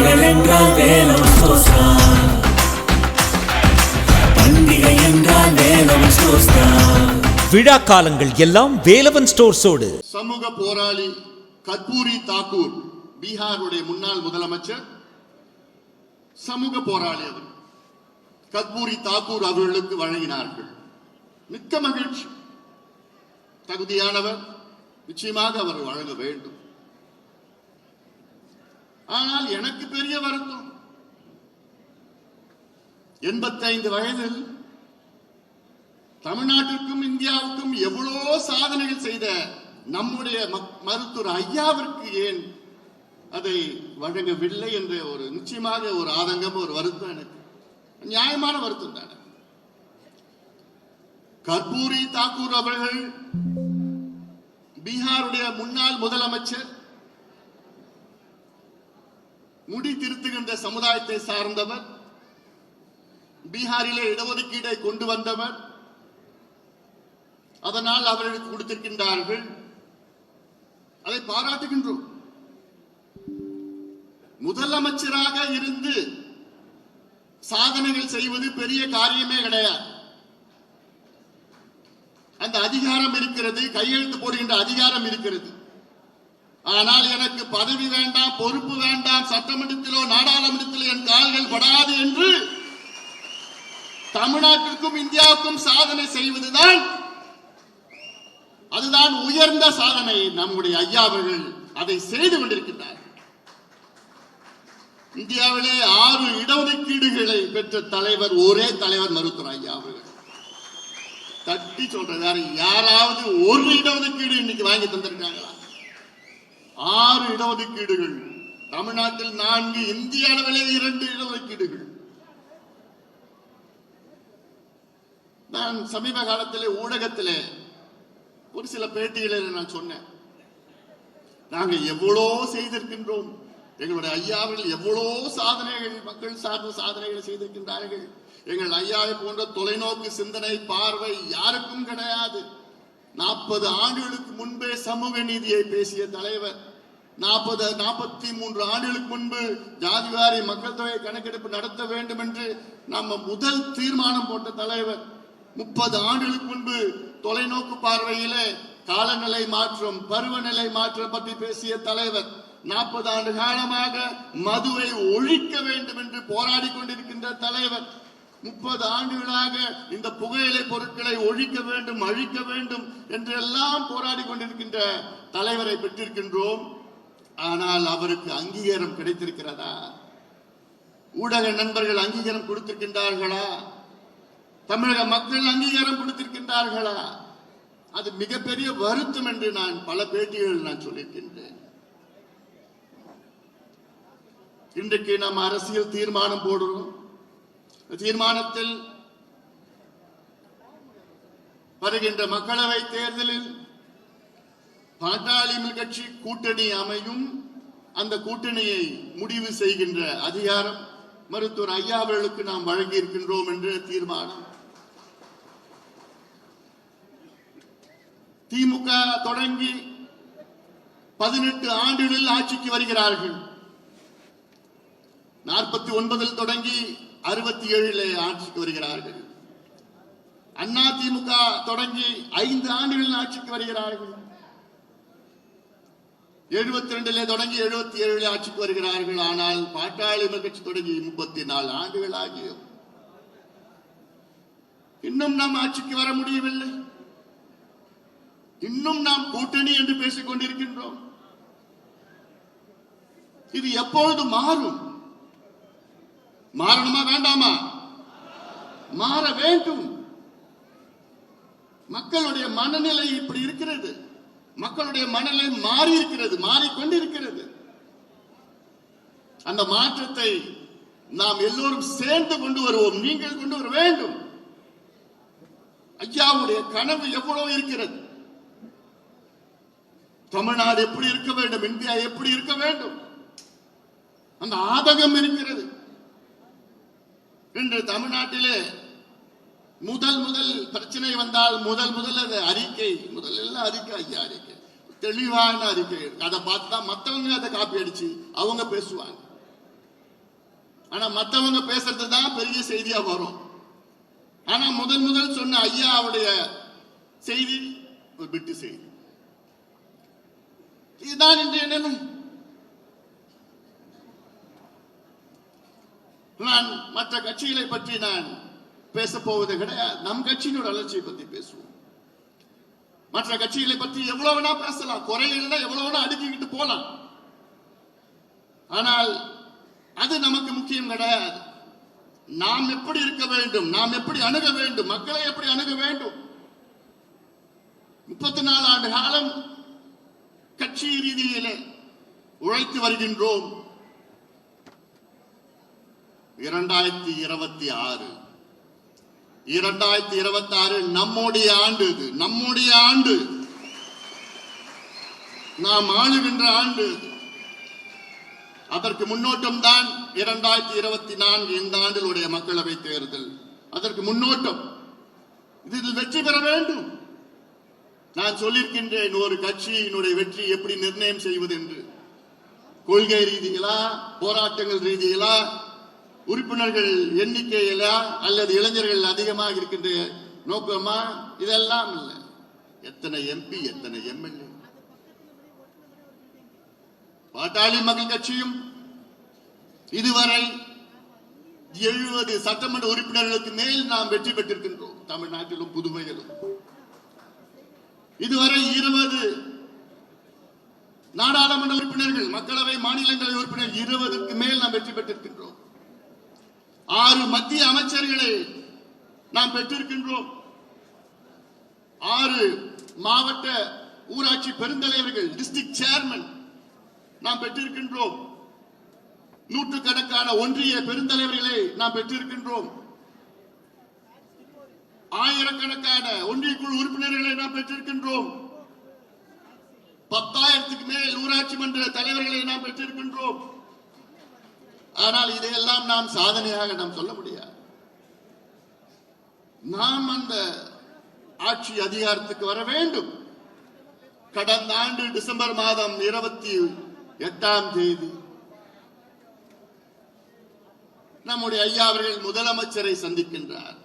பண்டிகைகள் என்றால் வேலம் சோஸ்தா பண்டிகை என்றால் வேலம் சோஸ்தா விழா காலங்கள் எல்லாம் வேலவன் ஸ்டோர்ஸோடு. சமூக போராளி கத்பூரி தாக்கூர் பீகாருடைய முன்னாள் முதலமைச்சர் சமூக போராளி அவர். கத்பூரி தாக்கூர் அவர்களுக்கு வழங்கினார்கள். மிக்க மகிழ்ச்சி. தகுதியானவர் நிச்சயமாக அவர் வழங்க வேண்டும். ஆனால் எனக்கு பெரிய வருத்தம். எண்பத்தைந்து வயதில் தமிழ்நாட்டிற்கும் இந்தியாவுக்கும் எவ்வளோ சாதனைகள் செய்த நம்முடைய மக்- மருத்துவர் ஐயாவிற்கு ஏன் அதை வழங்கவில்லை என்ற ஒரு நிச்சயமாக ஒரு ஆதங்கம் ஒரு வருத்தம் எனக்கு. நியாயமான வருத்தம் தானே. கர்பூரி தாக்கூர் அவர்கள் பீகாருடைய முன்னாள் முதலமைச்சர் முடி திருத்துகின்ற சமுதாயத்தை சார்ந்தவர் பீகாரிலே இடஒதுக்கீடை கொண்டு வந்தவர் அதனால் அவர்களுக்கு கொடுத்திருக்கின்றார்கள். அதை பாராட்டுகின்றோம். முதலமைச்சராக இருந்து சாதனைகள் செய்வது பெரிய காரியமே கிடையாது. அந்த அதிகாரம் இருக்கிறது கையெழுத்து போடுகின்ற அதிகாரம் இருக்கிறது. ஆனால் எனக்கு பதவி வேண்டாம் பொறுப்பு வேண்டாம் சட்டமன்றத்திலோ நாடாளுமன்றத்திலோ என் கால்கள் படாது என்று தமிழ்நாட்டிற்கும் இந்தியாவுக்கும் சாதனை செய்வதுதான். அதுதான் உயர்ந்த சாதனை. நம்முடைய ஐயா அவர்கள் அதை செய்து கொண்டிருக்கின்றார். இந்தியாவிலே ஆறு இடஒதுக்கீடுகளை பெற்ற தலைவர் ஒரே தலைவர் மருத்துவர் ஐயா அவர்கள். தட்டி சொல்றது யாராவது ஒரு இடஒதுக்கீடு இன்னைக்கு வாங்கி தந்திருக்காங்களா? ஆறு இடஒதுக்கீடுகள். தமிழ்நாட்டில் நான்கு இந்திய அளவிலே இரண்டு இடஒதுக்கீடுகள். நான் சமீப காலத்திலே ஊடகத்திலே ஒரு சில பேட்டிகளில் நான் சொன்னேன். நாங்க எவ்வளோ செய்திருக்கின்றோம். எங்களுடைய ஐயாவில் எவ்வளோ சாதனைகள் மக்கள் சார்ந்த சாதனைகள் செய்திருக்கின்றார்கள். எங்கள் ஐயாவை போன்ற தொலைநோக்கு சிந்தனை பார்வை யாருக்கும் கிடையாது. நாற்பது ஆண்டுகளுக்கு முன்பே சமூக நீதியை பேசிய தலைவர் நாற்பது நாற்பத்தி மூன்று ஆண்டுகளுக்கு முன்பு ஜாதிவாரி மக்கள் தொகை கணக்கெடுப்பு நடத்த வேண்டும் என்று நம்ம முதல் தீர்மானம் போட்ட தலைவர் முப்பது ஆண்டுகளுக்கு முன்பு தொலைநோக்கு பார்வையிலே காலநிலை மாற்றம் பருவநிலை மாற்றம் பற்றி பேசிய தலைவர் நாற்பது ஆண்டு காலமாக மதுவை ஒழிக்க வேண்டும் என்று போராடி கொண்டிருக்கின்ற தலைவர் முப்பது ஆண்டுகளாக இந்த புகையிலை பொருட்களை ஒழிக்க வேண்டும் அழிக்க வேண்டும் என்று எல்லாம் போராடி கொண்டிருக்கின்ற தலைவரை பெற்றிருக்கின்றோம். ஆனால் அவருக்கு அங்கீகாரம் கிடைத்திருக்கிறதா? ஊடக நண்பர்கள் அங்கீகாரம் கொடுத்திருக்கின்றார்களா? தமிழக மக்கள் அங்கீகாரம் கொடுத்திருக்கின்றார்களா? அது மிகப்பெரிய வருத்தம் என்று நான் பல பேட்டிகளில் நான் சொல்லியிருக்கின்றேன். இன்றைக்கு நாம் அரசியல் தீர்மானம் போடுறோம். தீர்மானத்தில் வருகின்ற மக்களவை தேர்தலில் பாட்டாளி கட்சி கூட்டணி அமையும். அந்த கூட்டணியை முடிவு செய்கின்ற அதிகாரம் மருத்துவர் ஐயா அவர்களுக்கு நாம் வழங்கி இருக்கின்றோம் என்று தீர்மானம். திமுக தொடங்கி பதினெட்டு ஆண்டுகளில் ஆட்சிக்கு வருகிறார்கள். நாற்பத்தி ஒன்பதில் தொடங்கி அறுபத்தி ஏழிலே ஆட்சிக்கு வருகிறார்கள். அண்ணா திமுக தொடங்கி ஐந்து ஆண்டுகளில் ஆட்சிக்கு வருகிறார்கள். எழுபத்தி ரெண்டுல தொடங்கி எழுபத்தி ஏழுல ஆட்சிக்கு வருகிறார்கள். ஆனால் பாட்டாளி கட்சி தொடங்கி முப்பத்தி நாலு ஆண்டுகள் ஆகியும் இன்னும் நாம் ஆட்சிக்கு வர முடியவில்லை. இன்னும் நாம் கூட்டணி என்று பேசிக் கொண்டிருக்கின்றோம். இது எப்பொழுது மாறும்? மாறணுமா வேண்டாமா? மாற வேண்டும். மக்களுடைய மனநிலை இப்படி இருக்கிறது. மக்களுடைய மனநிலை மாறி இருக்கிறது மாறிக்கொண்டிருக்கிறது. அந்த மாற்றத்தை நாம் எல்லோரும் சேர்ந்து கொண்டு வருவோம். நீங்கள் கொண்டு வர வேண்டும். ஐயாவுடைய கனவு எவ்வளவு இருக்கிறது? தமிழ்நாடு எப்படி இருக்க வேண்டும்? இந்தியா எப்படி இருக்க வேண்டும்? அந்த ஆதகம் இருக்கிறது. இன்று தமிழ்நாட்டிலே முதல் முதல் பிரச்சனை வந்தால் முதல் முதல் அது அறிக்கை. முதல் எல்லாம் அறிக்கை ஐயா அறிக்கை. தெளிவான அறிக்கை. அதை பார்த்து தான் மற்றவங்க அதை காப்பி அடிச்சு அவங்க பேசுவாங்க. ஆனா மத்தவங்க பேசுறது தான் பெரிய செய்தியா வரும். ஆனா முதல் முதல் சொன்ன ஐயாவுடைய செய்தி ஒரு பிட்டு செய்தி. இதுதான் இன்றைய நிலம். நான் மற்ற கட்சிகளை பற்றி நான் பேச போவது கிடையாது. நம் கட்சியினோட வளர்ச்சியை பத்தி பேசுவோம். மற்ற கட்சிகளை பற்றி எவ்வளவு வேணா பேசலாம். குறைகள்னா எவ்வளவு வேணா அடுக்கிக்கிட்டு போலாம். ஆனால் அது நமக்கு முக்கியம் கிடையாது. நாம் எப்படி இருக்க வேண்டும்? நாம் எப்படி அணுக வேண்டும்? மக்களை எப்படி அணுக வேண்டும்? முப்பத்தி நாலு ஆண்டு காலம் கட்சி ரீதியிலே உழைத்து வருகின்றோம். இரண்டாயிரத்தி இருபத்தி ஆறு இரண்டாயிரத்தி இருபத்தி ஆறு நம்முடைய ஆண்டு இது. நம்முடைய ஆண்டு. நாம் ஆளுகின்ற ஆண்டு அதற்கு முன்னோட்டம் தான் இரண்டாயிரத்தி இருபத்தி நான்கு இந்த ஆண்டிலுடைய மக்களவை தேர்தல். அதற்கு முன்னோட்டம். இதில் வெற்றி பெற வேண்டும். நான் சொல்லியிருக்கின்றேன் ஒரு கட்சியினுடைய வெற்றி எப்படி நிர்ணயம் செய்வது என்று. கொள்கை ரீதியிலா போராட்டங்கள் ரீதியிலா உறுப்பினர்கள் எண்ணிக்கையில அல்லது இளைஞர்கள் அதிகமாக இருக்கின்ற நோக்கமா? இதெல்லாம் இல்லை. எத்தனை எம்பி எத்தனை எம்எல்ஏ பாட்டாளி மக்கள் கட்சியும் இதுவரை எழுபது சட்டமன்ற உறுப்பினர்களுக்கு மேல் நாம் வெற்றி பெற்றிருக்கின்றோம். தமிழ்நாட்டிலும் புதுமைகளும் இதுவரை இருபது நாடாளுமன்ற உறுப்பினர்கள் மக்களவை மாநிலங்களவை உறுப்பினர் இருபதுக்கு மேல் நாம் வெற்றி பெற்றிருக்கின்றோம். ஆறு மத்திய அமைச்சர்களை நாம் பெற்றிருக்கின்றோம். ஆறு மாவட்ட ஊராட்சி பெருந்தலைவர்கள் டிஸ்ட்ரிக்ட் சேர்மன் நாம் பெற்றிருக்கின்றோம். நூற்றுக்கணக்கான ஒன்றிய பெருந்தலைவர்களை நாம் பெற்றிருக்கின்றோம். ஆயிரக்கணக்கான ஒன்றிய குழு உறுப்பினர்களை நாம் பெற்றிருக்கின்றோம். பத்தாயிரத்துக்கு மேல் ஊராட்சி மன்ற தலைவர்களை நாம் பெற்றிருக்கின்றோம். ஆனால் இதையெல்லாம் நாம் சாதனையாக நாம் சொல்ல முடியாது. நாம் அந்த ஆட்சி அதிகாரத்துக்கு வர வேண்டும். கடந்த ஆண்டு டிசம்பர் மாதம் இருபத்தி எட்டாம் தேதி நம்முடைய ஐயா அவர்கள் முதலமைச்சரை சந்திக்கின்றார்.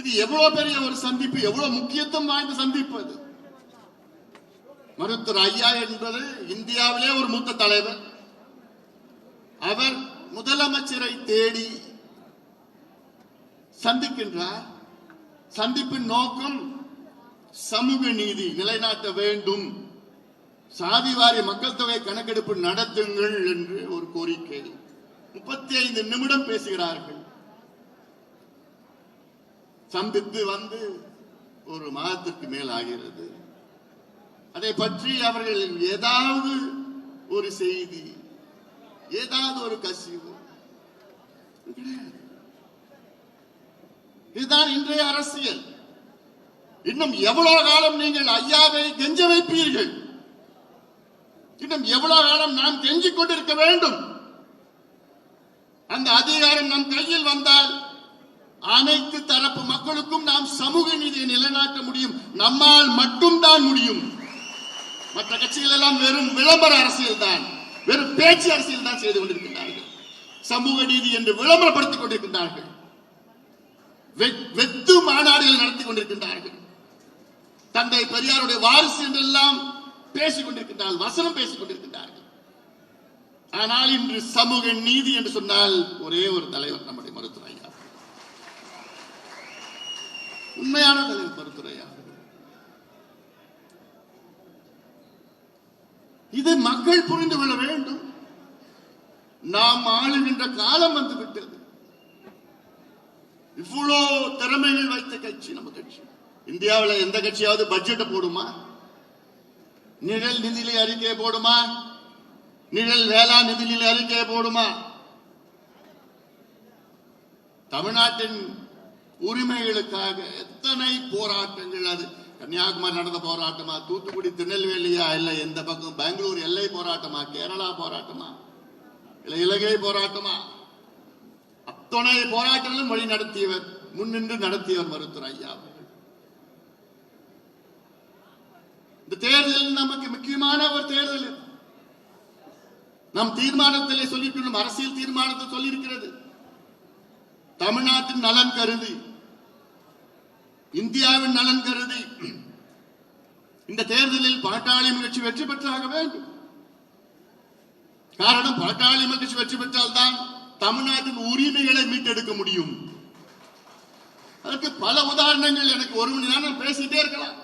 இது எவ்வளவு பெரிய ஒரு சந்திப்பு எவ்வளவு முக்கியத்துவம் வாய்ந்த சந்திப்பு அது. மருத்துவர் ஐயா என்பது இந்தியாவிலே ஒரு மூத்த தலைவர். அவர் முதலமைச்சரை தேடி சந்திக்கின்றார். சந்திப்பின் நோக்கம் சமூக நீதி நிலைநாட்ட வேண்டும். சாதிவாரி மக்கள் தொகை கணக்கெடுப்பு நடத்துங்கள் என்று ஒரு கோரிக்கை. முப்பத்தி ஐந்து நிமிடம் பேசுகிறார்கள். சந்தித்து வந்து ஒரு மாதத்திற்கு மேல் ஆகிறது. அதை பற்றி அவர்கள் ஏதாவது ஒரு செய்தி ஏதாவது ஒரு கசிவு. இதுதான் இன்றைய அரசியல். இன்னும் எவ்வளவு காலம் நீங்கள் ஐயாவை கெஞ்ச வைப்பீர்கள்? இன்னும் எவ்வளவு காலம் நாம் கெஞ்சிக் கொண்டிருக்க வேண்டும்? அந்த அதிகாரம் நம் கையில் வந்தால் அனைத்து தரப்பு மக்களுக்கும் நாம் சமூக நீதியை நிலைநாட்ட முடியும். நம்மால் மட்டும்தான் முடியும். மற்ற கட்சிகள் எல்லாம் வெறும் விளம்பர அரசியல் தான் வெறும் பேச்சு அரசியல் தான் செய்து கொண்டிருக்கின்றார்கள். சமூக நீதி என்று விளம்பரப்படுத்திக் கொண்டிருக்கின்றார்கள். வெத்து மாநாடுகள் நடத்தி கொண்டிருக்கின்றார்கள். தந்தை பெரியாருடைய வாரிசு என்றெல்லாம் பேசிக் கொண்டிருக்கின்றார்கள் வசனம் பேசிக் கொண்டிருக்கின்றார்கள். ஆனால் இன்று சமூக நீதி என்று சொன்னால் ஒரே ஒரு தலைவர் நம்முடைய மருத்துவர் ஐயா உண்மையான தலைவர் மருத்துவர் இது மக்கள் புரிந்து கொள்ள வேண்டும். நாம் ஆளுகின்ற காலம் வந்து விட்டது இவ்வளோ திறமைகள் வைத்த கட்சி நம்ம கட்சி. இந்தியாவில் எந்த கட்சியாவது பட்ஜெட்டை போடுமா? நிழல் நிதிநிலை அறிக்கையை போடுமா? நிழல் வேளாண் நிதிநிலை அறிக்கையை போடுமா? தமிழ்நாட்டின் உரிமைகளுக்காக எத்தனை போராட்டங்கள் அது? கன்னியாகுமரி நடந்த போராட்டமா? தூத்துக்குடி திருநெல்வேலியா இல்லை எந்த பக்கம்? பெங்களூர் எல்லை போராட்டமா? கேரளா போராட்டமா? இல்ல இலங்கை போராட்டமா? அத்தனை போராட்டங்களும் வழி நடத்தியவர் முன்னின்று நடத்தியவர் மருத்துவர் ஐயா இந்த தேர்தல் நமக்கு முக்கியமான ஒரு தேர்தல் நம் தீர்மானத்திலே சொல்லிட்டு அரசியல் தீர்மானத்தை சொல்லியிருக்கிறது. தமிழ்நாட்டின் நலன் கருதி இந்தியாவின் நலன் கருதி இந்த தேர்தலில் பாட்டாளி கட்சி வெற்றி பெற்றாக வேண்டும். காரணம் பாட்டாளி கட்சி வெற்றி பெற்றால்தான் தமிழ்நாட்டின் உரிமைகளை மீட்டெடுக்க முடியும். அதற்கு பல உதாரணங்கள் எனக்கு ஒரு மணி நேரம் பேசிட்டே இருக்கலாம்.